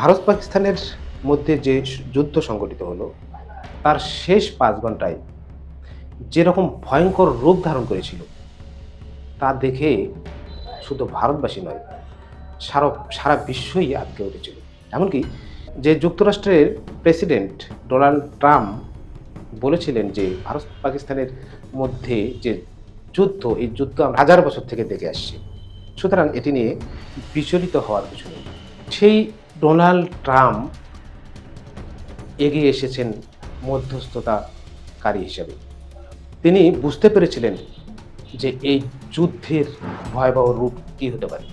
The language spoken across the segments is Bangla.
ভারত পাকিস্তানের মধ্যে যে যুদ্ধ সংগঠিত হলো, তার শেষ পাঁচ ঘন্টায় যেরকম ভয়ঙ্কর রূপ ধারণ করেছিল, তা দেখে শুধু ভারতবাসী নয়, সারা সারা বিশ্বই আটকে উঠেছিল। এমনকি যে যুক্তরাষ্ট্রের প্রেসিডেন্ট ডোনাল্ড ট্রাম্প বলেছিলেন যে, ভারত পাকিস্তানের মধ্যে যে যুদ্ধ, এই যুদ্ধ আমরা হাজার বছর থেকে দেখে আসছি। সুতরাং এটি নিয়ে বিচলিত হওয়ার কিছু সেই ডোনাল্ড ট্রাম্প এগিয়ে এসেছেন মধ্যস্থতাকারী হিসেবে। তিনি বুঝতে পেরেছিলেন যে এই যুদ্ধের ভয়াবহ রূপ কী হতে পারে।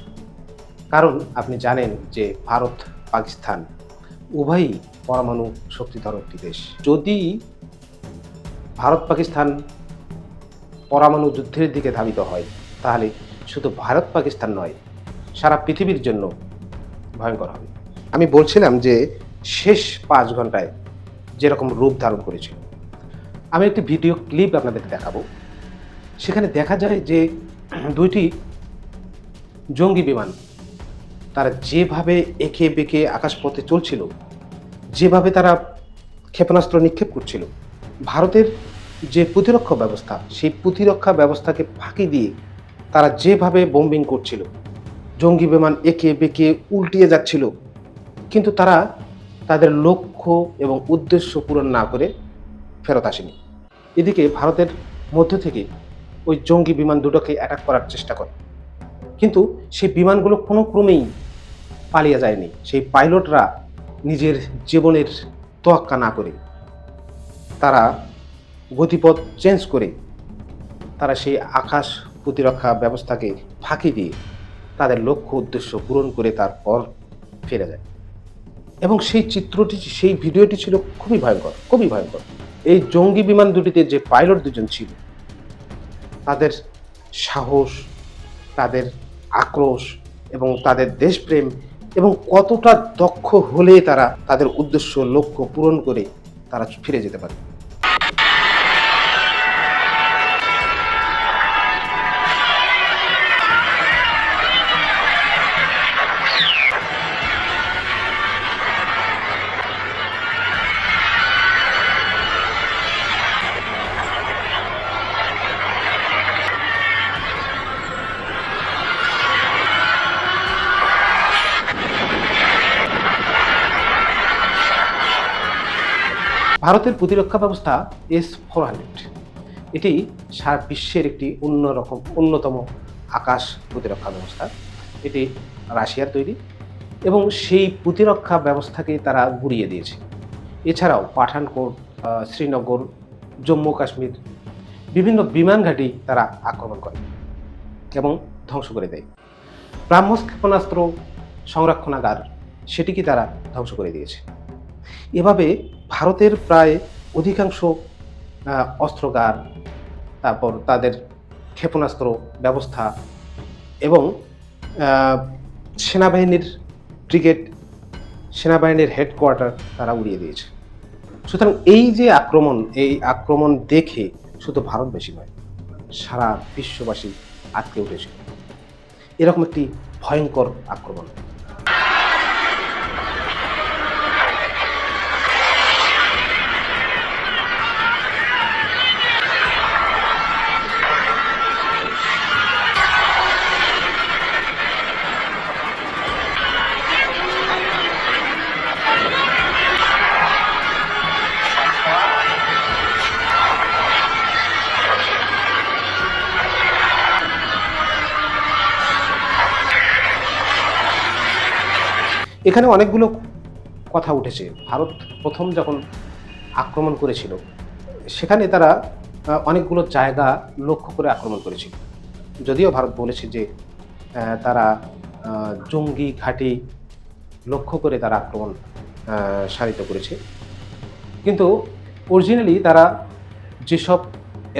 কারণ আপনি জানেন যে ভারত, পাকিস্তান উভয়ই পরমাণু শক্তিধর একটি দেশ। যদি ভারত, পাকিস্তান পরমাণু যুদ্ধের দিকে ধাবিত হয়, তাহলে শুধু ভারত, পাকিস্তান নয়, সারা পৃথিবীর জন্য ভয়ঙ্কর হবে। আমি বলছিলাম যে শেষ পাঁচ ঘন্টায় যেরকম রূপ ধারণ করেছিল আমি একটি ভিডিও ক্লিপ আপনাদের দেখাবো। সেখানে দেখা যায় যে দুইটি জঙ্গি বিমান তারা যেভাবে এঁকে বেঁকে আকাশপথে চলছিল, যেভাবে তারা ক্ষেপণাস্ত্র নিক্ষেপ করছিল, ভারতের যে প্রতিরক্ষা ব্যবস্থা, সেই প্রতিরক্ষা ব্যবস্থাকে ফাঁকি দিয়ে তারা যেভাবে বোম্বিং করছিল, জঙ্গি বিমান এঁকে বেঁকে উল্টিয়ে যাচ্ছিল কিন্তু তারা তাদের লক্ষ্য এবং উদ্দেশ্য পূরণ না করে ফেরত আসেনি। এদিকে ভারতের মধ্য থেকে ওই জঙ্গি বিমান দুটোকে অ্যাটাক করার চেষ্টা করে। কিন্তু সেই বিমানগুলো কোনো ক্রমেই পালিয়ে যায়নি। সেই পাইলটরা নিজের জীবনের তোয়াক্কা না করে তারা গতিপথ চেঞ্জ করে তারা সেই আকাশ প্রতিরক্ষা ব্যবস্থাকে ফাঁকি দিয়ে তাদের লক্ষ্য উদ্দেশ্য পূরণ করে তারপর ফিরে যায়। এবং সেই চিত্রটি, সেই ভিডিওটি ছিল খুবই ভয়ঙ্কর খুবই ভয়ঙ্কর। এই জঙ্গি বিমান দুটিতে যে পাইলট দুজন ছিল, তাদের সাহস, তাদের আক্রোশ এবং তাদের দেশপ্রেম এবং কতটা দক্ষ হলে তারা তাদের উদ্দেশ্য, লক্ষ্য পূরণ করে তারা ফিরে যেতে পারে। ভারতের প্রতিরক্ষা ব্যবস্থা এস ফোর হান্ড্রেড। এটি সারা বিশ্বের একটি অন্যরকম অন্যতম আকাশ প্রতিরক্ষা ব্যবস্থা। এটি রাশিয়ার তৈরি এবং সেই প্রতিরক্ষা ব্যবস্থাকে তারা গুড়িয়ে দিয়েছে। এছাড়াও পাঠানকোট শ্রীনগর, জম্মু কাশ্মীর বিভিন্ন বিমান ঘাঁটি তারা আক্রমণ করে এবং ধ্বংস করে দেয়। ব্রাহ্মস ক্ষেপণাস্ত্র সংরক্ষণাগার, সেটিকে তারা ধ্বংস করে দিয়েছে। এভাবে ভারতের প্রায় অধিকাংশ অস্ত্রগার তারপর তাদের ক্ষেপণাস্ত্র ব্যবস্থা এবং সেনাবাহিনীর ব্রিগেড, সেনাবাহিনীর হেডকোয়ার্টার তারা উড়িয়ে দিয়েছে। সুতরাং এই যে আক্রমণ, এই আক্রমণ দেখে শুধু ভারতবাসী নয়, সারা বিশ্ববাসী আটকে উঠেছিল এরকম একটি ভয়ঙ্কর আক্রমণ। এখানে অনেকগুলো কথা উঠেছে। ভারত প্রথম যখন আক্রমণ করেছিল, সেখানে তারা অনেকগুলো জায়গা লক্ষ্য করে আক্রমণ করেছিল। যদিও ভারত বলেছে যে তারা জঙ্গি ঘাঁটি লক্ষ্য করে তারা আক্রমণ সারিত করেছে। কিন্তু অরিজিনালি তারা যেসব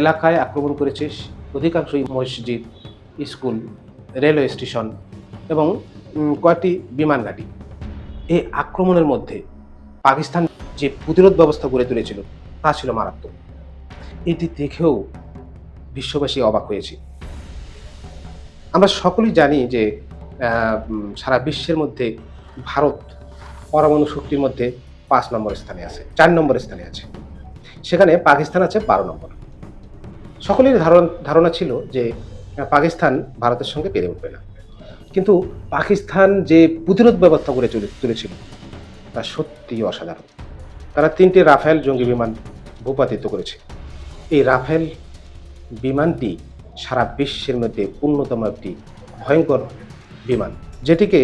এলাকায় আক্রমণ করেছে, অধিকাংশই মসজিদ, স্কুল, রেলওয়ে স্টেশন এবং কয়েকটি বিমান ঘাঁটি। এই আক্রমণের মধ্যে পাকিস্তান যে প্রতিরোধ ব্যবস্থা গড়ে তুলেছিল, তা ছিল মারাত্মক। এটি দেখেও বিশ্ববাসী অবাক হয়েছে। আমরা সকলেই জানি যে সারা বিশ্বের মধ্যে ভারত পরমাণু শক্তির মধ্যে পাঁচ নম্বর স্থানে আছে, চার নম্বর স্থানে আছে। সেখানে পাকিস্তান আছে বারো নম্বর। সকলের ধারণা ধারণা ছিল যে পাকিস্তান ভারতের সঙ্গে পেরে উঠবে না। কিন্তু পাকিস্তান যে প্রতিরোধ ব্যবস্থা করে চলে, তুলেছিল, তা সত্যি অসাধারণ। তারা তিনটি রাফেল জঙ্গি বিমান ভূপাতিত করেছে। এই রাফেল বিমানটি সারা বিশ্বের মধ্যে অন্যতম একটি ভয়ঙ্কর বিমান, যেটিকে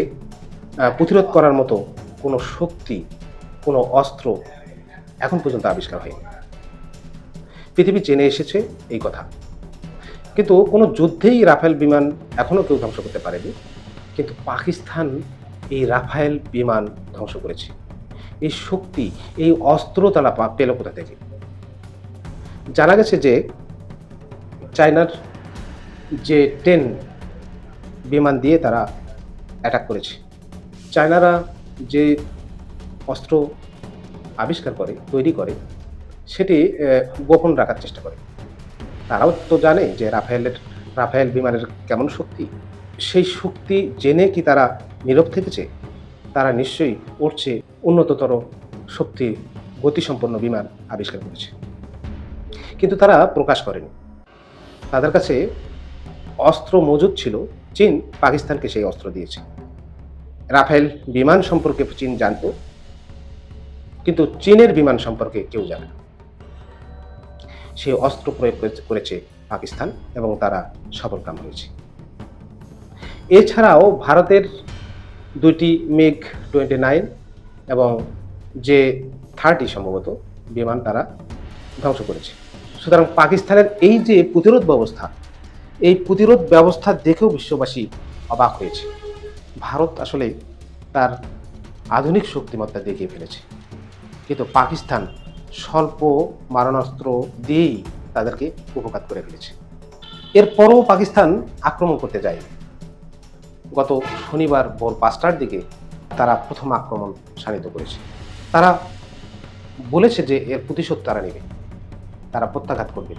প্রতিরোধ করার মতো কোনো শক্তি, কোনো অস্ত্র এখন পর্যন্ত আবিষ্কার হয়নি। পৃথিবী জেনে এসেছে এই কথা। কিন্তু কোনো যুদ্ধেই রাফেল বিমান এখনও কেউ ধ্বংস করতে পারেনি। কিন্তু পাকিস্তান এই রাফায়েল বিমান ধ্বংস করেছে। এই শক্তি, এই অস্ত্র তারা পেল কোথা থেকে? জানা গেছে যে চায়নার যে টেন বিমান দিয়ে তারা অ্যাটাক করেছে। চায়নারা যে অস্ত্র আবিষ্কার করে, তৈরি করে, সেটি গোপন রাখার চেষ্টা করে। তারাও তো জানে যে রাফায়েলের, রাফায়েল বিমানের কেমন শক্তি। সেই শক্তি জেনে কি তারা নীরব থেকেছে? তারা নিশ্চয়ই উঠছে উন্নততর শক্তি গতিসম্পন্ন বিমান আবিষ্কার করেছে। কিন্তু তারা প্রকাশ করেনি। তাদের কাছে অস্ত্র মজুদ ছিল। চীন পাকিস্তানকে সেই অস্ত্র দিয়েছে। রাফেল বিমান সম্পর্কে চীন জানত, কিন্তু চীনের বিমান সম্পর্কে কেউ জানে না। সেই অস্ত্র প্রয়োগ করেছে পাকিস্তান এবং তারা সফলকাম হয়েছে। এছাড়াও ভারতের দুইটি মেঘ টোয়েন্টি নাইন এবং যে থার্টি সম্ভবত বিমান তারা ধ্বংস করেছে। সুতরাং পাকিস্তানের এই যে প্রতিরোধ ব্যবস্থা, এই প্রতিরোধ ব্যবস্থা দেখেও বিশ্ববাসী অবাক হয়েছে। ভারত আসলে তার আধুনিক শক্তিমত্তা দেখিয়ে ফেলেছে। কিন্তু পাকিস্তান স্বল্প মারণাস্ত্র দিয়েই তাদেরকে উপঘাত করে ফেলেছে। এরপরও পাকিস্তান আক্রমণ করতে যায়নি। গত শনিবার ভোর পাঁচটার দিকে তারা প্রথম আক্রমণ শানিত করেছে। তারা বলেছে যে এর প্রতিশোধ তারা নেবে। তারা প্রত্যাঘাত করবে।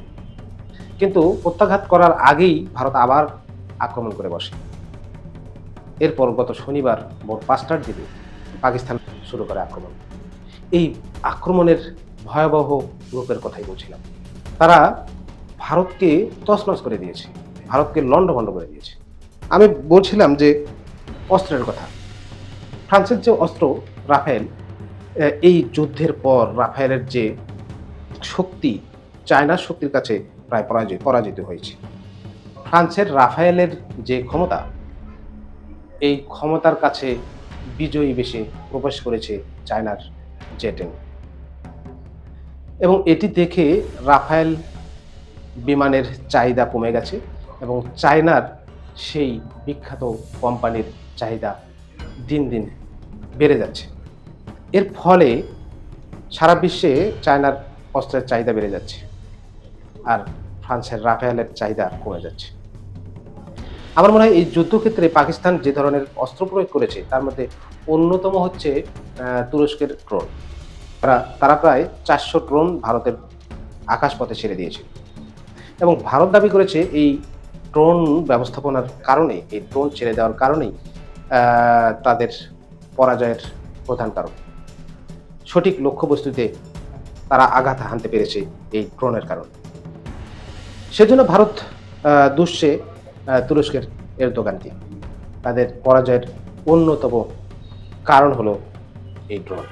কিন্তু প্রত্যাঘাত করার আগেই ভারত আবার আক্রমণ করে বসে। এরপর গত শনিবার ভোর পাঁচটার দিকে পাকিস্তান শুরু করে আক্রমণ। এই আক্রমণের ভয়াবহ রূপের কথাই বলছিলাম। তারা ভারতকে তছনছ করে দিয়েছে। ভারতকে লণ্ডভণ্ড করে দিয়েছে। আমি বলছিলাম যে অস্ত্রের কথা। ফ্রান্সের যে অস্ত্র আহ, এই যুদ্ধের পর রাফায়েলের যে শক্তি চায়নার শক্তির কাছে প্রায় পরাজয় পরাজিত হয়েছে। ফ্রান্সের রাফায়েলের যে ক্ষমতা এই ক্ষমতার কাছে বিজয়ী বেশে প্রবেশ করেছে চায়নার জেটেন এবং এটি দেখে রাফায়েল বিমানের চাহিদা কমে গেছে এবং চায়নার সেই বিখ্যাত কোম্পানির চাহিদা দিন দিন বেড়ে যাচ্ছে। এর ফলে সারা বিশ্বে চায়নার অস্ত্রের চাহিদা বেড়ে যাচ্ছে আর ফ্রান্সের রাফেলের চাহিদা কমে যাচ্ছে। আমার মনে হয় এই যুদ্ধক্ষেত্রে পাকিস্তান যে ধরনের অস্ত্র প্রয়োগ করেছে, তার মধ্যে অন্যতম হচ্ছে তুরস্কের ড্রোন। তারা তারা প্রায় চারশো ড্রোন ভারতের আকাশপথে ছেড়ে দিয়েছে এবং ভারত দাবি করেছে এই ড্রোন ব্যবস্থাপনার কারণে এই ড্রোন ছেড়ে দেওয়ার কারণেই তাদের পরাজয়ের প্রধান কারণ। সঠিক লক্ষ্যবস্তুতে তারা আঘাত হানতে পেরেছে এই ড্রোনের কারণে। সেজন্য ভারত আহ, তুরস্কের এর দোকানটি তাদের পরাজয়ের অন্যতম কারণ হলো এই ড্রোন।